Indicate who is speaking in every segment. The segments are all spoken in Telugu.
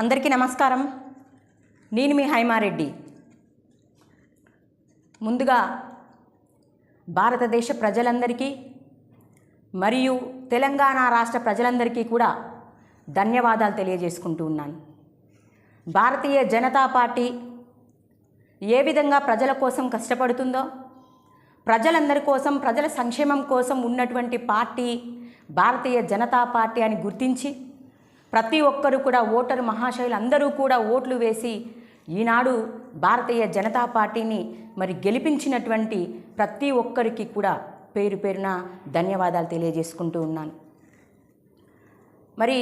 Speaker 1: అందరికీ నమస్కారం. నేను మీ హైమారెడ్డి. ముందుగా భారతదేశ ప్రజలందరికీ మరియు తెలంగాణ రాష్ట్ర ప్రజలందరికీ కూడా ధన్యవాదాలు తెలియజేసుకుంటూ ఉన్నాను. భారతీయ జనతా పార్టీ ఏ విధంగా ప్రజల కోసం కష్టపడుతుందో ప్రజలందరి కోసం ప్రజల సంక్షేమం కోసం ఉన్నటువంటి పార్టీ భారతీయ జనతా పార్టీ అని గుర్తించి ప్రతి ఒక్కరు కూడా ఓటరు మహాశయులు అందరూ కూడా ఓట్లు వేసి ఈనాడు భారతీయ జనతా పార్టీని మరి గెలిపించినటువంటి ప్రతి ఒక్కరికి కూడా పేరు పేరున ధన్యవాదాలు తెలియజేసుకుంటూ ఉన్నాను. మరి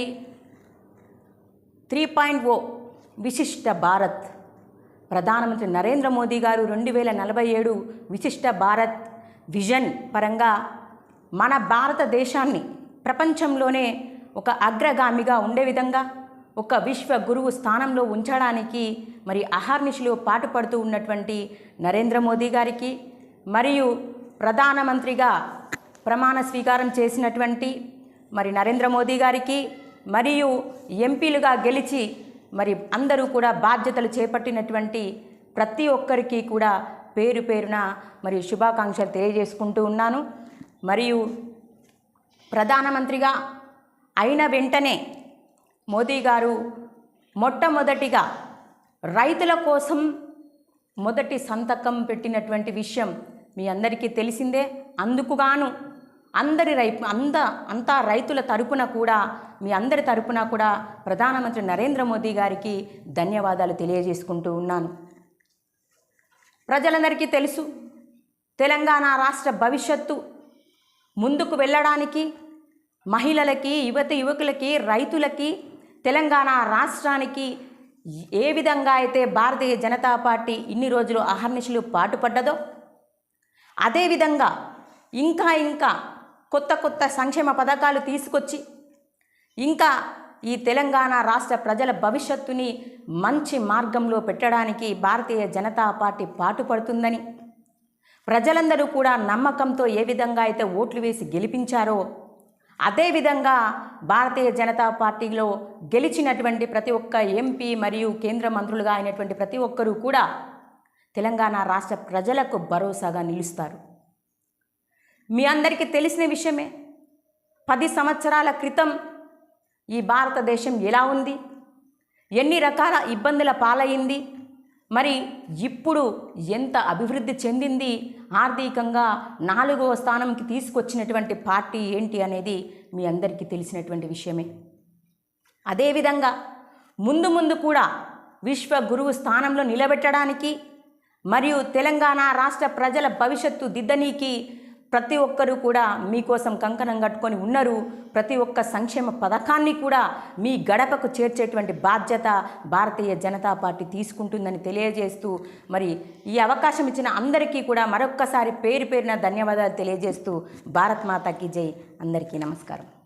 Speaker 1: త్రీ పాయింట్ ఓ విశిష్ట భారత్ ప్రధానమంత్రి నరేంద్ర మోదీ గారు రెండు వేల నలభై ఏడు విశిష్ట భారత్ విజన్ పరంగా మన భారతదేశాన్ని ప్రపంచంలోనే ఒక అగ్రగామిగా ఉండే విధంగా ఒక విశ్వ గురువు స్థానంలో ఉంచడానికి మరి అహర్నిశలు పాటుపడుతూ ఉన్నటువంటి నరేంద్ర మోదీ గారికి మరియు ప్రధానమంత్రిగా ప్రమాణ స్వీకారం చేసినటువంటి మరి నరేంద్ర మోదీ గారికి మరియు ఎంపీలుగా గెలిచి మరి అందరూ కూడా బాధ్యతలు చేపట్టినటువంటి ప్రతి ఒక్కరికి కూడా పేరు పేరున మరి శుభాకాంక్షలు తెలియజేసుకుంటూ ఉన్నాను. మరియు ప్రధానమంత్రిగా అయిన వెంటనే మోదీ గారు మొట్టమొదటిగా రైతుల కోసం మొదటి సంతకం పెట్టినటువంటి విషయం మీ అందరికీ తెలిసిందే. అందుకుగాను అందరి రై అంద అంతా రైతుల తరపున కూడా మీ అందరి తరపున కూడా ప్రధానమంత్రి నరేంద్ర మోదీ గారికి ధన్యవాదాలు తెలియజేసుకుంటూ ఉన్నాను. ప్రజలందరికీ తెలుసు తెలంగాణ రాష్ట్ర భవిష్యత్తు ముందుకు వెళ్ళడానికి మహిళలకి యువత యువకులకి రైతులకి తెలంగాణ రాష్ట్రానికి ఏ విధంగా అయితే భారతీయ జనతా పార్టీ ఇన్ని రోజులు అహర్నిశలు పాటుపడ్డదో అదేవిధంగా ఇంకా ఇంకా కొత్త కొత్త సంక్షేమ పథకాలు తీసుకొచ్చి ఇంకా ఈ తెలంగాణ రాష్ట్ర ప్రజల భవిష్యత్తుని మంచి మార్గంలో పెట్టడానికి భారతీయ జనతా పార్టీ పాటుపడుతుందని ప్రజలందరూ కూడా నమ్మకంతో ఏ విధంగా అయితే ఓట్లు వేసి గెలిపించారో అదేవిధంగా భారతీయ జనతా పార్టీలో గెలిచినటువంటి ప్రతి ఒక్క ఎంపీ మరియు కేంద్ర మంత్రులుగా అయినటువంటి ప్రతి ఒక్కరూ కూడా తెలంగాణ రాష్ట్ర ప్రజలకు భరోసాగా నిలుస్తారు. మీ అందరికీ తెలిసిన విషయమే పది సంవత్సరాల క్రితం ఈ భారతదేశం ఎలా ఉంది? ఎన్ని రకాల ఇబ్బందుల పాలయ్యింది మరి ఇప్పుడు ఎంత అభివృద్ధి చెందింది? ఆర్థికంగా నాలుగవ స్థానంకి తీసుకొచ్చినటువంటి పార్టీ ఏంటి అనేది మీ అందరికీ తెలిసినటువంటి విషయమే. అదేవిధంగా ముందు ముందు కూడా విశ్వ గురువు స్థానంలో నిలబెట్టడానికి మరియు తెలంగాణ రాష్ట్ర ప్రజల భవిష్యత్తు దిద్దనీకి ప్రతి ఒక్కరూ కూడా మీకోసం కంకణం కట్టుకొని ఉన్నారు. ప్రతి ఒక్క సంక్షేమ పథకాన్ని కూడా మీ గడపకు చేర్చేటువంటి బాధ్యత భారతీయ జనతా పార్టీ తీసుకుంటుందని తెలియజేస్తూ మరి ఈ అవకాశం ఇచ్చిన అందరికీ కూడా మరొక్కసారి పేరు పేరున ధన్యవాదాలు తెలియజేస్తూ భారత్ మాతాకి జై. అందరికీ నమస్కారం.